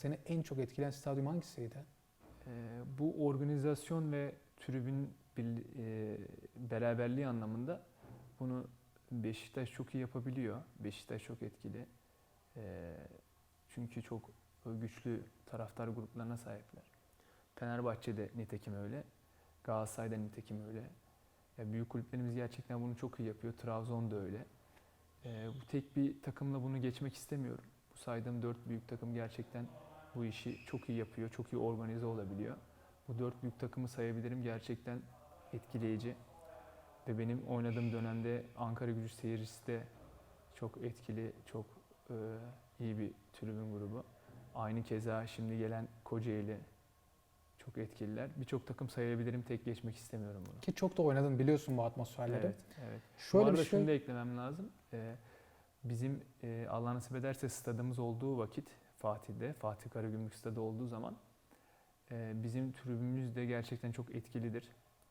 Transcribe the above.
seni en çok etkileyen stadyum hangisiydi? Ee, bu organizasyon ve tribün bir- e, beraberliği anlamında bunu Beşiktaş çok iyi yapabiliyor. Beşiktaş çok etkili. Ee, çünkü çok güçlü taraftar gruplarına sahipler. Fenerbahçe'de nitekim öyle. Galatasaray'da nitekim öyle. Ya büyük kulüplerimiz gerçekten bunu çok iyi yapıyor. Trabzon da öyle. Ee, bu tek bir takımla bunu geçmek istemiyorum. Bu saydığım dört büyük takım gerçekten bu işi çok iyi yapıyor, çok iyi organize olabiliyor. Bu dört büyük takımı sayabilirim gerçekten etkileyici. Ve benim oynadığım dönemde Ankara Gücü seyircisi de çok etkili, çok e, iyi bir tribün grubu. Aynı keza şimdi gelen Kocaeli çok etkililer. Birçok takım sayabilirim, tek geçmek istemiyorum bunu. Ki çok da oynadın biliyorsun bu atmosferleri. Evet, evet. Bu Şöyle arada bir şunu da şey. eklemem lazım. Ee, bizim e, Allah nasip ederse stadımız olduğu vakit Fatih'de, Fatih Karagümrük Stadı olduğu zaman e, bizim tribümüz de gerçekten çok etkilidir.